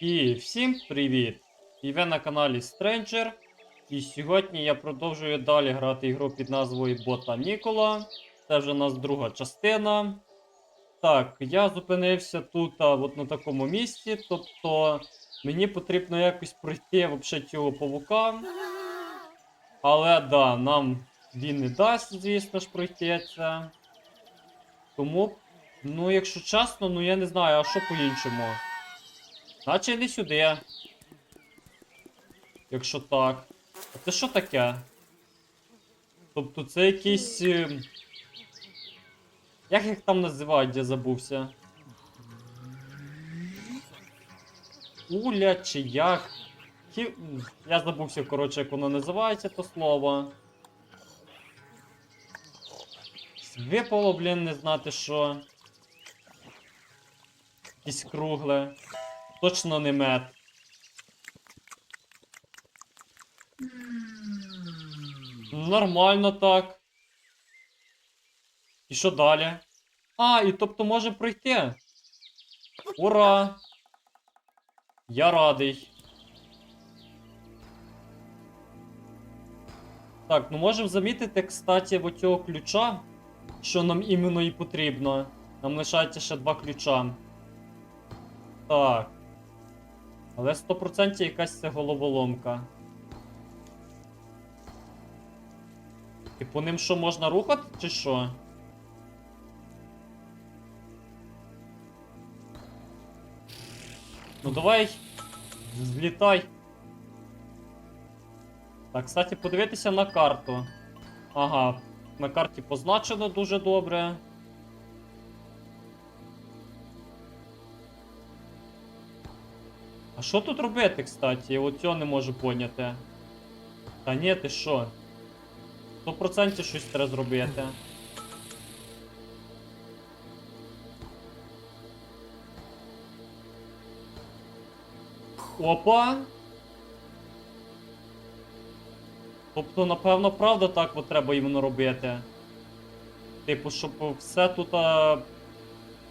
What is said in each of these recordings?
І всім привіт! І ви на каналі Stranger. І сьогодні я продовжую далі грати ігру під назвою Бота Нікола. Це вже у нас друга частина. Так, я зупинився тут а, от на такому місці. Тобто мені потрібно якось пройти вообще цього павука. Але да, нам він не дасть, звісно ж, пройти це. Тому, ну, якщо чесно, ну я не знаю, а що по-іншому. Наче не сюди. Якщо так. А це що таке? Тобто це якийсь. е, Як їх там називають, я забувся? Уля чи як? Хі... Я забувся, коротше, як воно називається, то слово. Випало, блін, не знати що. Якесь кругле. Точно не мед. Нормально так. І що далі? А, і тобто може пройти. Ура! Я радий. Так, ну можемо замітити, кстати, в цього ключа, що нам іменно і потрібно. Нам лишається ще два ключа. Так. Але 100% якась це головоломка. І по ним що можна рухати, чи що? Ну давай. Злітай. Так, кстати, подивитися на карту. Ага, на карті позначено дуже добре. А що тут робити, кстати? Я от цього не можу поняти. Та ні, ти що? 100% щось треба зробити. Опа! Тобто, напевно, правда так от треба іменно робити. Типу, щоб все тут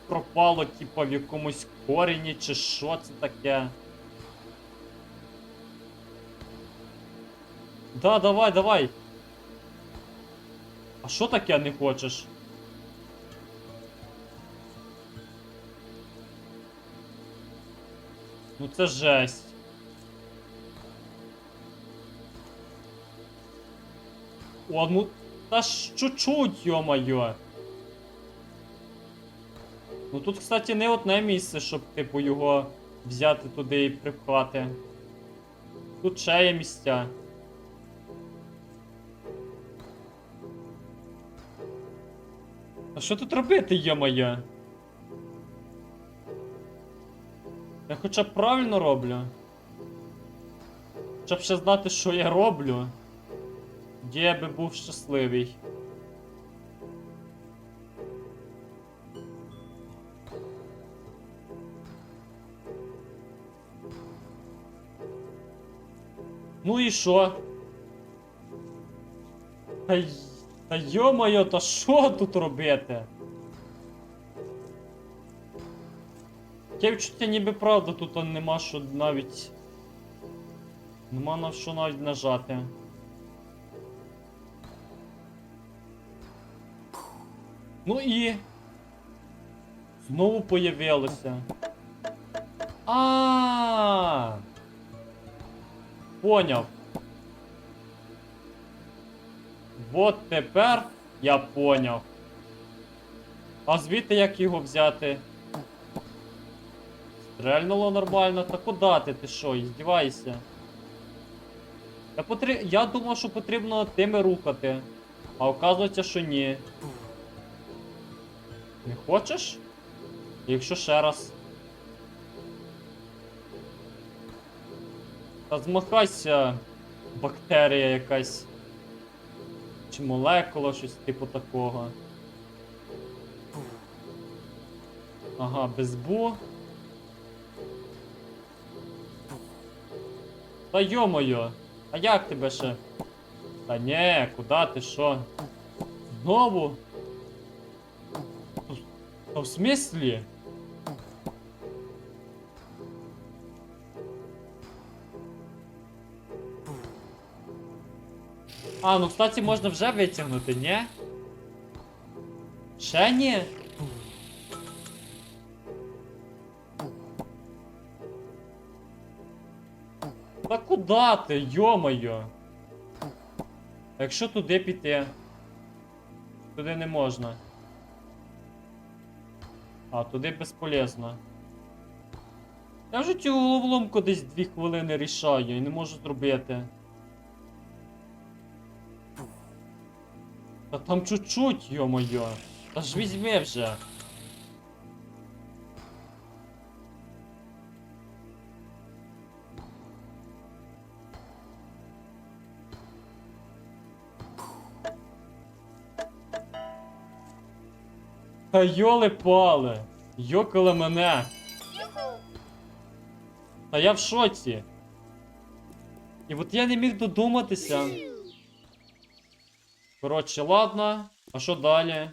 пропало, типу, в якомусь корені, чи що це таке. Да, давай, давай. А що таке не хочеш? Ну це жесть. О, ну та ж чуть-чуть, ё-моё. Ну тут, кстати, не одне місце, щоб, типу, його взяти туди і припхати. Тут ще є місця. А що тут робити, ё-моё? Я хоча б правильно роблю. Хоча б ще знати, що я роблю. Де я би був щасливий. Ну і що? Та, й- та йо-моє, та що тут робити? Таке відчуття ніби правда тут нема що навіть. Нема на що навіть нажати. Ну і. Знову появилося. А. Поняв. Вот тепер я поняв. А звідти як його взяти? Стрельнуло нормально. Та куди ти? Ти що, іздівайся? Я, потр... я думав, що потрібно тими рухати. А оказується, що ні. Не хочеш? Якщо ще раз. Та змахайся, бактерія якась. Чи молекула, щось типу такого. Ага, без бу. Та йо-моє, а як тебе ще? Та ні, куди ти що? Знову? Та в смислі? А, ну кстати, можна вже витягнути, ні? Ще ні? Та куда ти, йо-моє? Якщо туди піти? Туди не можна. А, туди безполезно. Я вже цю головоломку десь 2 хвилини рішаю і не можу зробити. Та там чуть-чуть, йо-моє. Та ж візьми вже. Та йоли пали. Йокали мене. Та я в шоці. І от я не міг додуматися. Коротше, ладно. А що далі?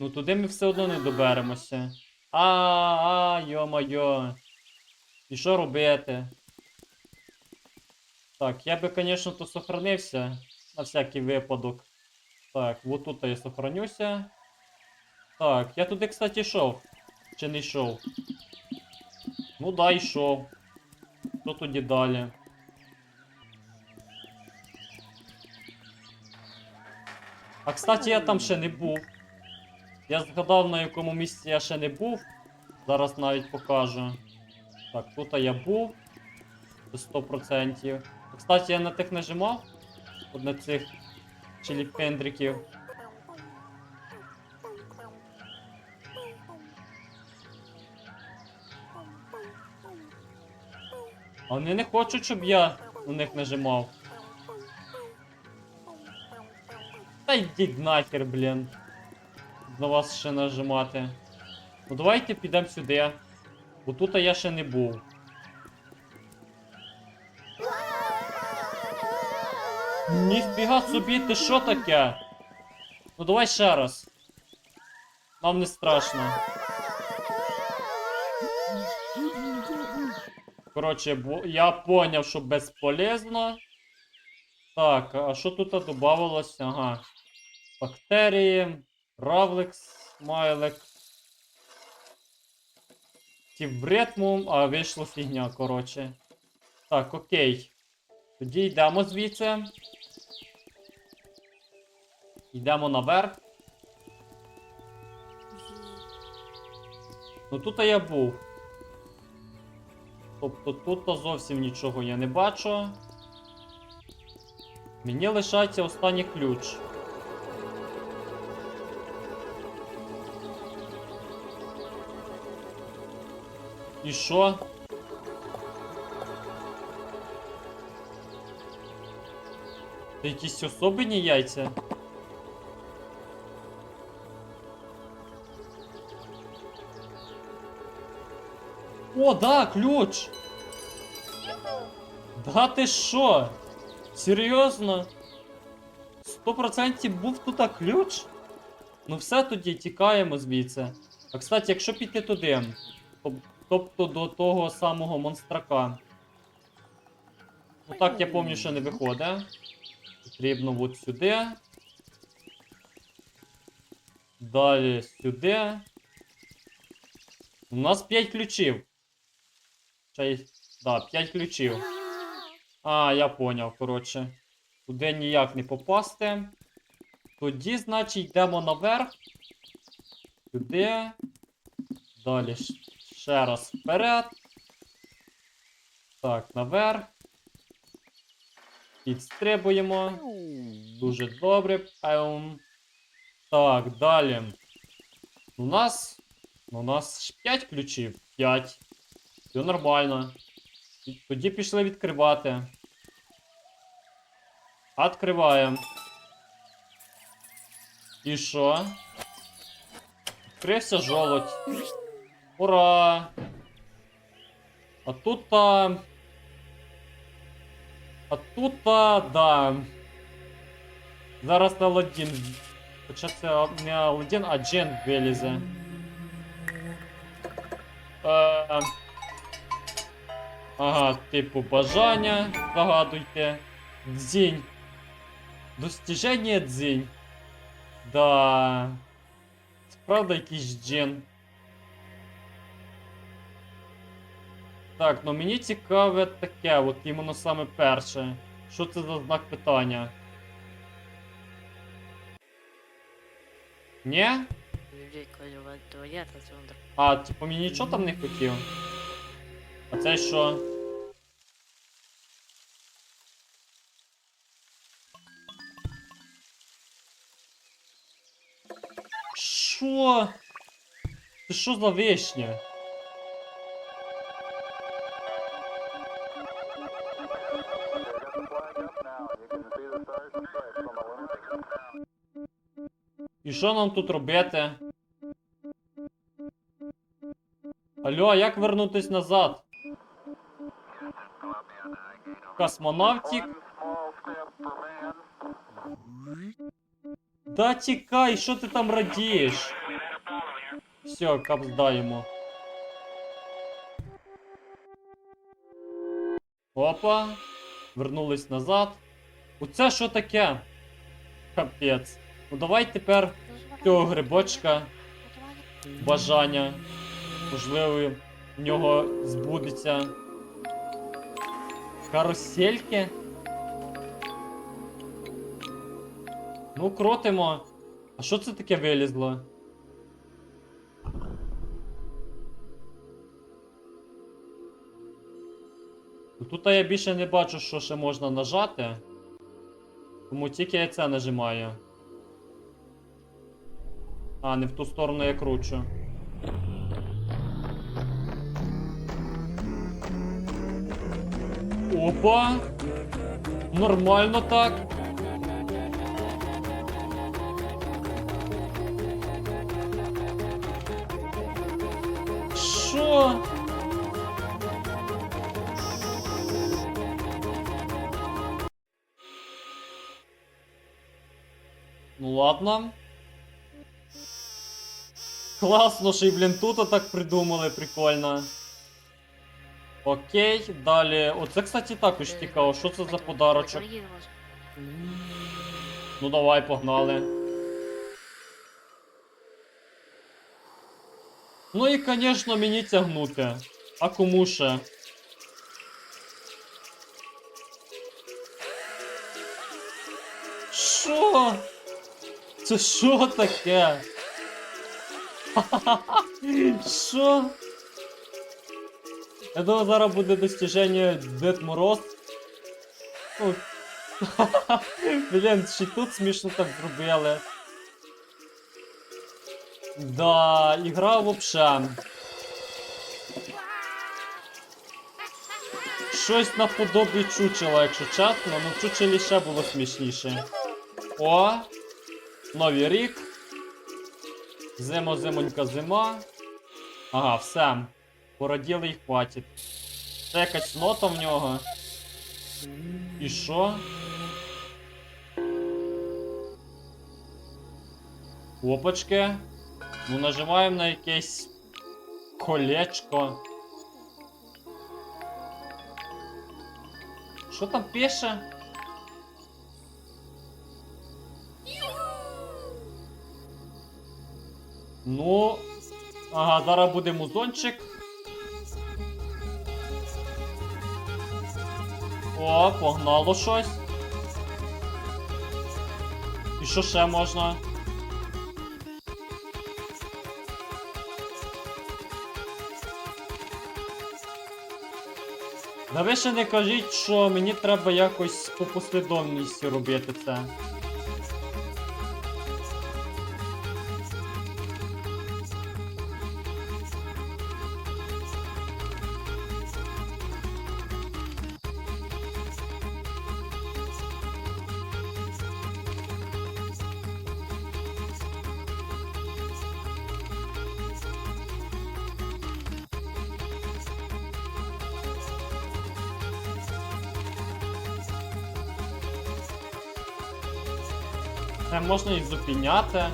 Ну туди ми все одно не доберемося. А, а, йо-майо. І що робити? Так, я би, звісно, то сохранився на всякий випадок. Так, вот тут я сохранюся. Так, я туди, кстати, йшов. Чи не йшов? Ну да, йшов. Що тоді далі? А кстати, я там ще не був. Я згадав, на якому місці я ще не був. Зараз навіть покажу. Так, тут я був. Це 100%. Кстати, я на тих нажимав. От на цих чиліпендриків. А вони не хочуть, щоб я на них нажимав. Та йдіть нахер, блін. На вас ще нажимати. Ну давайте підемо сюди. Бо тут я ще не був. Ніфіга собі, ти що таке? Ну давай ще раз. Нам не страшно. Коротше, я поняв, що безполезно. Так, а що тут додавалось? Ага. Бактерії, равлекс, смайлик. Тівбретмум, а вийшло фігня, коротше. Так, окей. Тоді йдемо звідси. Йдемо наверх. Ну тут я був. Тобто тут зовсім нічого я не бачу. Мені лишається останній ключ. І що? Це якісь особені яйця? О, да, ключ! Да ти що? Серйозно? 100% був тут ключ? Ну все тоді тікаємо звідси. А кстати, якщо піти туди, тобто до того самого монстрака. Ну так я пам'ятаю, що не виходить. Потрібно от сюди. Далі сюди. У нас 5 ключів. Чай. Да, 5 ключів. А, я поняв, коротше. Туди ніяк не попасти. Тоді, значить, йдемо наверх. Сюди. Далі ще раз вперед. Так, наверх. Підстрибуємо. Дуже добре. Пеум. Так, далі. У нас. У нас ж 5 ключів. 5. Все нормально. Тоді пішли відкривати. Откриваємо. І що? Відкрився жолудь. Ура! А тут та. А тут та, да. Зараз Аладдін. Хоча це не Аладдін, а Джен вилізе. Е, Ага, типу бажання. Загадуйте. Дзінь. Достіження дзінь. Да. Це правда якийсь джин. Так, ну мені цікаве таке, от іменно саме перше. Що це за знак питання? Ні? А, типу, мені нічого там не хотів. А це що? Що? Це що за вишня? І що нам тут робити? Алло, як вернутись назад? Космонавтик? Да тікай, що ти там радієш? Все, капздаємо. Опа. Вернулись назад. Оце що таке? Капець. Ну давай тепер цього грибочка бажання. Можливо, в нього збудеться. Карусельки? Ну, крутимо. А що це таке вилізло? Ну, Тут я більше не бачу, що ще можна нажати. Тому тільки я це нажимаю. А, не в ту сторону я кручу. Опа! Нормально так. Що? Ну ладно. Класно, що і блін тут так придумали, прикольно. Окей, далі. Оце, кстати, також цікаво, що це за подарочок. Ну давай, погнали. Ну і, звісно, мені тягнути. А кому ще? Що? Це що таке? Що? Я думаю, зараз буде достіження Дед Мороз. Ну, Блін, ще тут смішно так зробили. Да, ігра вообще. Щось наподобі чучела, якщо чесно, ну чучелі ще було смішніше. О! Новий рік. Зимо, зимонька, зима. Ага, все. Породіли і хватить. Це якась нота в нього. І що? Опачки. Ну, нажимаємо на якесь колечко. Що там пише? Ну. Ага, зараз буде музончик. О, погнало щось. І що ще можна? Да ви ще не кажіть, що мені треба якось по послідовності робити це. можна їх зупиняти.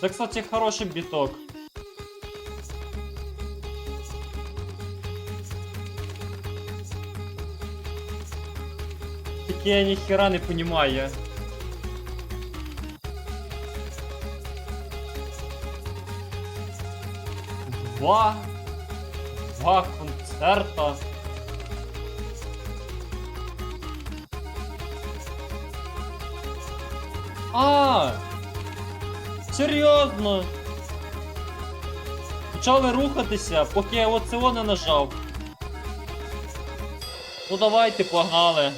Це, кстати, хороший біток. Таке я ніхера не понимаю. Два. Два концерта. А! Серйозно? Почали рухатися, поки я оцього не нажав. Ну давайте, погнали.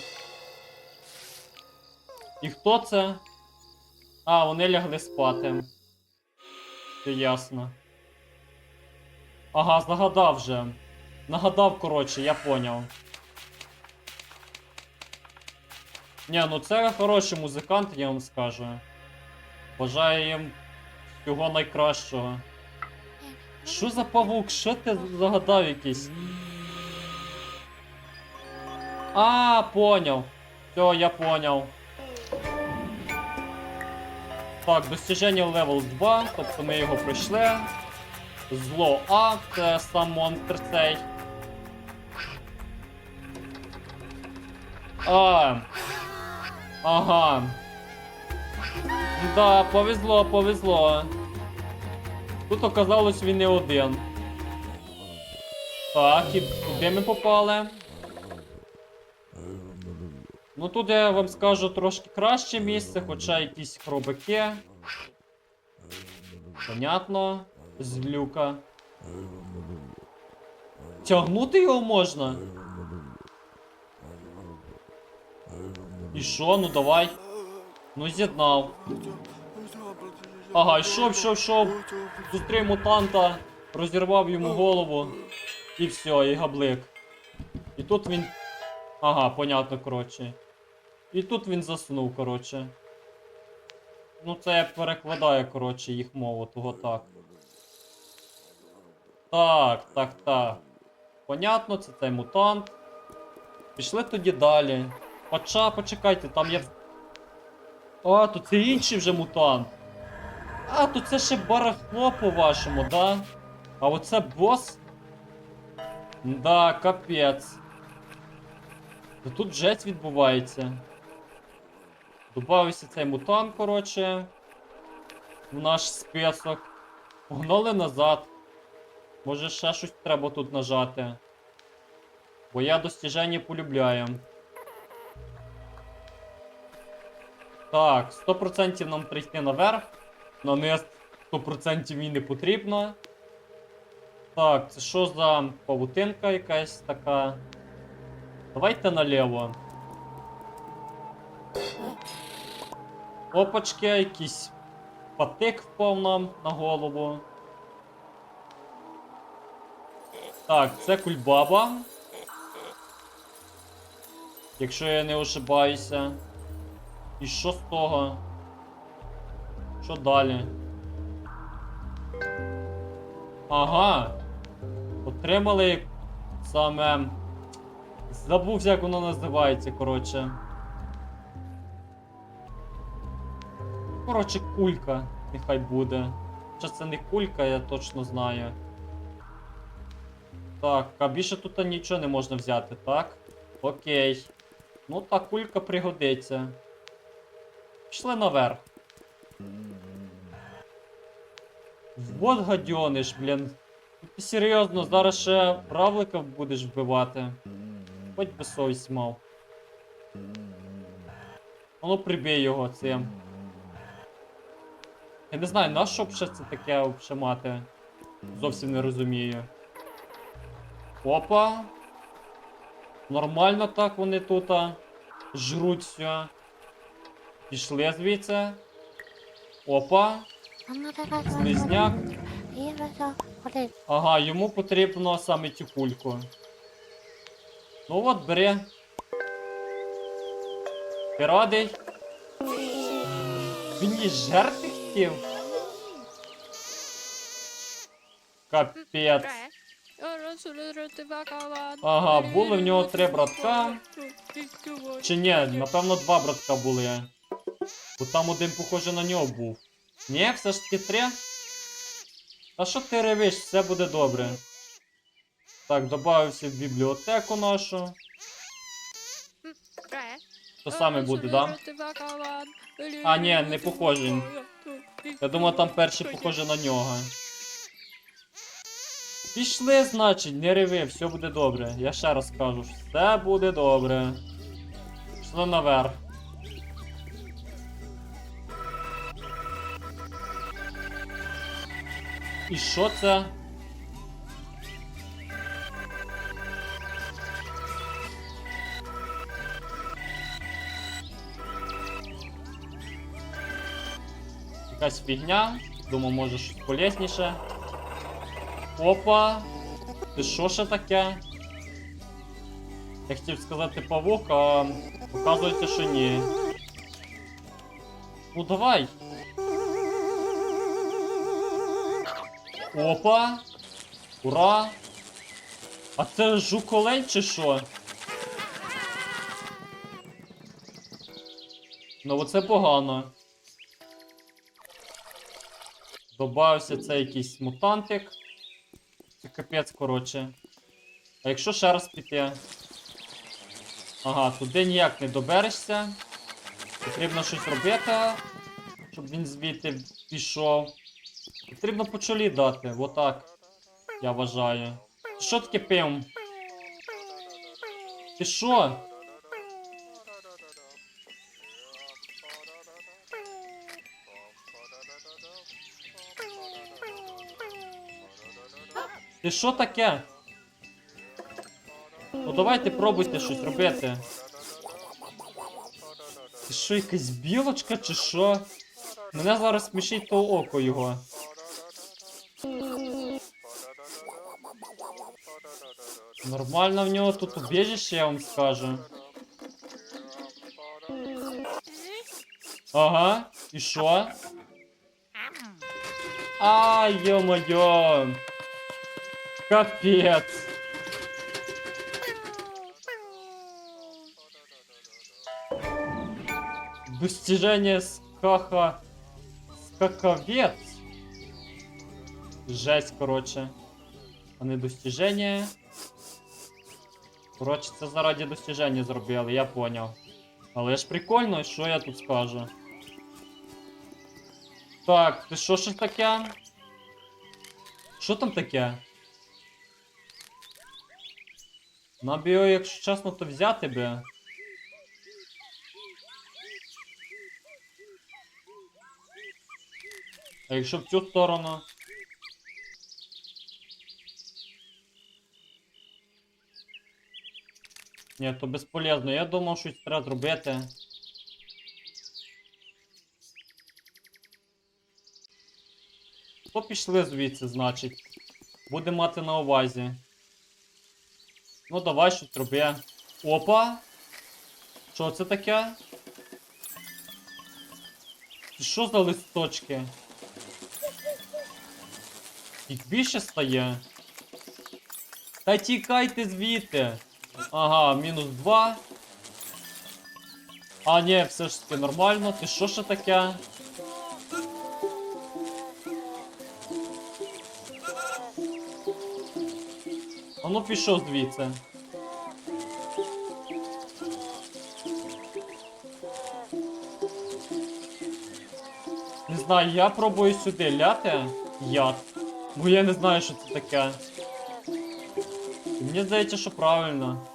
І хто це? А, вони лягли спати. Все ясно. Ага, загадав вже. Нагадав, коротше, я поняв. Ні, ну це хороший музикант, я вам скажу. Бажаю їм всього найкращого. Що за павук? Що ти загадав якийсь? А, поняв. Все, я поняв. Так, достіження левел 2, тобто ми його пройшли. Зло А, це сам монстр цей. А. Ага. Да, повезло, повезло. Тут оказалось він не один. Так, і куди ми попали? Ну тут я вам скажу трошки краще місце, хоча якісь хробаки. Понятно. З люка. Тягнути його можна? І що? Ну давай. Ну з'єднав. Ага, йшов, йшов, йшов. Зустрів мутанта, розірвав йому голову. І все, і габлик. І тут він. Ага, понятно, коротше. І тут він заснув, коротше. Ну це я перекладаю, коротше, їх мову, того так. Так, так, так. Понятно, це цей мутант. Пішли тоді далі. Хоча, почекайте, там є. А, то це інший вже мутант. А, то це ще барахло по-вашому, да? А оце бос? Да, капець. Тут жесть відбувається. Добавився цей мутант, коротше. В наш список. Погнали назад. Може ще щось треба тут нажати. Бо я достіження полюбляю. Так, 100% нам прийти наверх. На низ 100% і не потрібно. Так, це що за павутинка якась така? Давайте наліво. Опачки, якийсь патик впав нам на голову. Так, це кульбаба. Якщо я не ошибаюся. І що з того? Що далі? Ага. Отримали саме. Забувся, як воно називається, коротше. Коротше, кулька, нехай буде. Чи це не кулька, я точно знаю. Так, а більше тут нічого не можна взяти, так? Окей. Ну та кулька пригодиться. Пішли наверх. Вот гадьониш, блін. Ти серйозно, зараз ще равлика будеш вбивати. Хоч би совість мав. А Ну прибій його цим. Я не знаю, на що б ще це таке мати. Зовсім не розумію. Опа. Нормально так вони тут жруть все. Пішли звідси. Опа. Слизняк. Ага, йому потрібно саме цю кульку. Ну от, бери. Ти радий? Він її жерти хотів? Капець. Ага, були в нього три братка. Чи ні, напевно, два братка були. Бо там один, похоже, на нього був. Ні, все ж таки три. А що ти ревиш, все буде добре. Так, добавився в бібліотеку нашу. То саме буде, да? А, ні, не похожий. Я думаю, там перший похоже на нього. Пішли, значить, не реви, все буде добре. Я ще раз кажу, все буде добре. Пішли наверх. І що це? Якась фігня. Думаю, може щось полезніше. Опа! Ти що ще таке? Я хотів сказати павук, а оказується, що ні. Ну давай. Опа! Ура! А це жуколень чи що? Ну оце погано. Добавився це якийсь мутантик. Це капець, коротше. А якщо ще раз піти? Ага, туди ніяк не доберешся. Потрібно щось робити, щоб він звідти пішов. Потрібно по чолі дати, отак. Я вважаю. Що таке пим? Ти що? Ти що таке? Ну давайте пробуйте щось робити. Ти що, якась білочка чи що? Мене зараз смішить то око його. Нормально в нього тут убіжище, я вам скажу. Ага, і що? Ай, ё-моё! Капец! Достижение скаха... Скаковец. Жесть, короче. А не достижение. Коротше, це заради достиження зробили, я поняв. Але ж прикольно, що я тут скажу. Так, ти що ж таке? Що там таке? Нам би його, якщо чесно, то взяти би. А якщо в цю сторону? Ні, то безполезно. Я думав, щось треба зробити. То пішли звідси, значить. Буде мати на увазі. Ну, давай щось роби. Опа! Що це таке? Що за листочки? Їх більше стає. Та тікайте звідти. Ага, мінус 2. А, ні, все ж таки нормально. Ти що ще таке? Ну пішов звідси. Не знаю, я пробую сюди ляти яд. Бо я не знаю, що це таке. Мені здається, що правильно.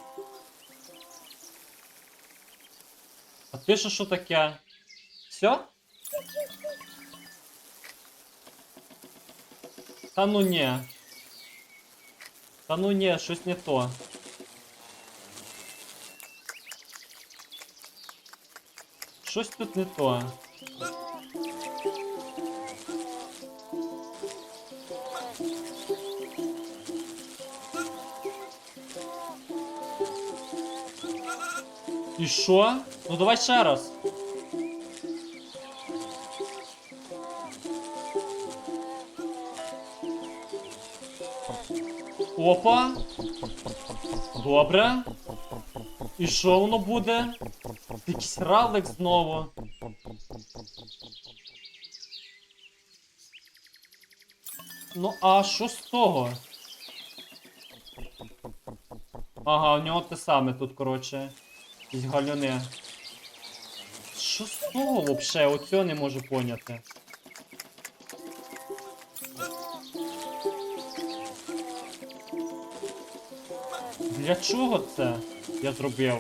А ти що що таке? Все? Та ну ні. Та ну ні, щось не то. Щось тут не то. І що? Ну давай ще раз. Опа. Добре. І що воно буде? Якийсь равлик знову. Ну, а що з того? Ага, у нього те саме тут, коротше. Якісь галюни. Що з того вообще? Оцього не можу поняти. Для чого це я зробив?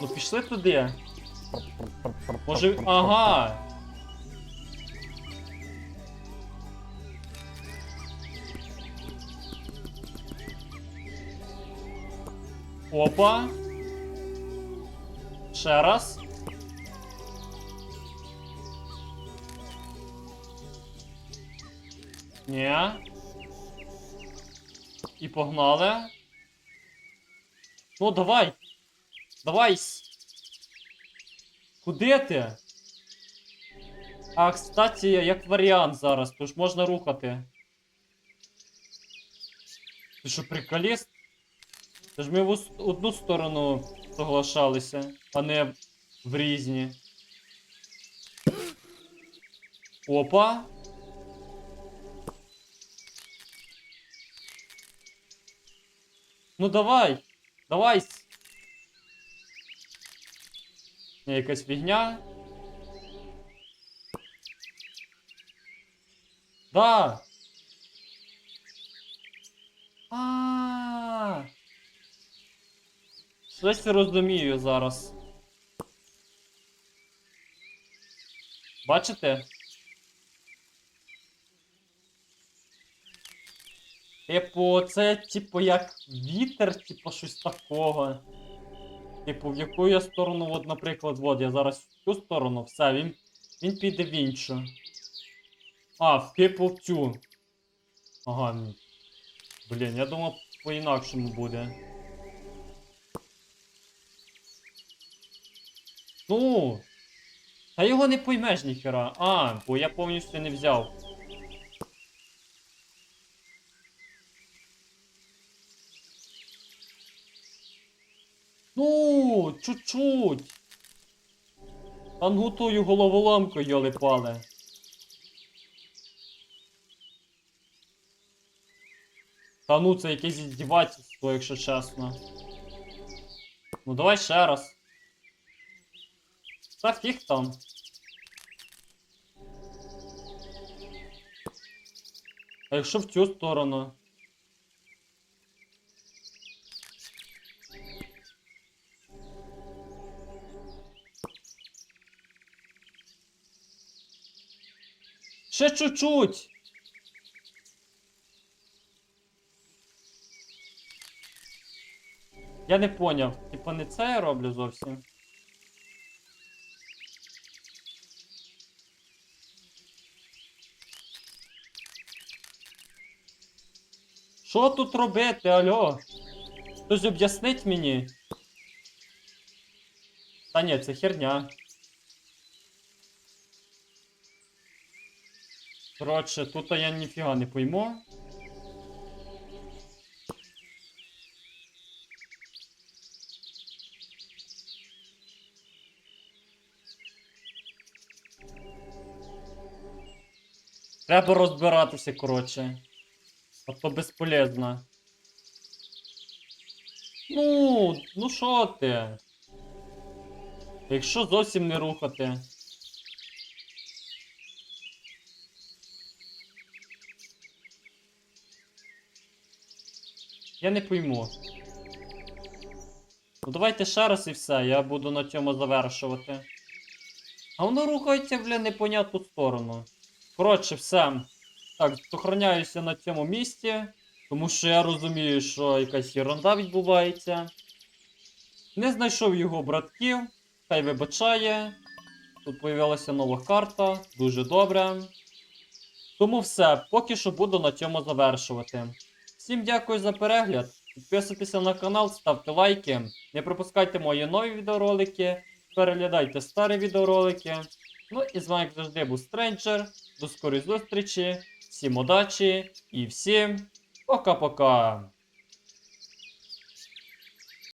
Ну пішли туди. Може. Ага. Опа. Ще раз. Ні. І погнали. Ну, давай. Давай. Куди ти? А, кстати, як варіант зараз, то ж можна рухати. Ти що, приколіст? Це ж ми в одну сторону соглашалися, а не в різні. Опа. Ну давай. Давай. Ні, якась фігня. Да. А. Щось розумію зараз. Бачите? Типу, це типу як вітер, типу щось такого. Типу, в яку я сторону, от, наприклад, от я зараз в цю сторону, все, він, він піде в іншу. А, в типу в цю. Ага. м. Блін, я думав, по-інакшому буде. Ну. Та його не поймеш ніхера. А, бо я повністю не взяв. Ну, чуть-чуть. Ангутую головоломку, йоли пале. Та ну це якесь іздівательство, якщо чесно. Ну давай ще раз. Та фіг там. А якщо в цю сторону? Ще чуть-чуть. Я не поняв. Типа не це я роблю зовсім. Що тут робити, альо? Хтось об'яснить мені? Та ні, це херня. Коротше, тут я ніфіга не пойму. Треба розбиратися, коротше. А то безполезно. Ну, ну що ти? Якщо зовсім не рухати. Я не пойму. Ну давайте ще раз і все, я буду на цьому завершувати. А воно рухається, бля, непонятну сторону. Коротше, все. Так, сохраняюся на цьому місці, тому що я розумію, що якась ерунда відбувається. Не знайшов його братків, хай вибачає. Тут появилася нова карта, дуже добре. Тому все, поки що буду на цьому завершувати. Всім дякую за перегляд. Підписуйтеся на канал, ставте лайки. Не пропускайте мої нові відеоролики, переглядайте старі відеоролики. Ну і з вами, як завжди, був Стренджер. До скорої зустрічі, всім удачі і всім пока-пока.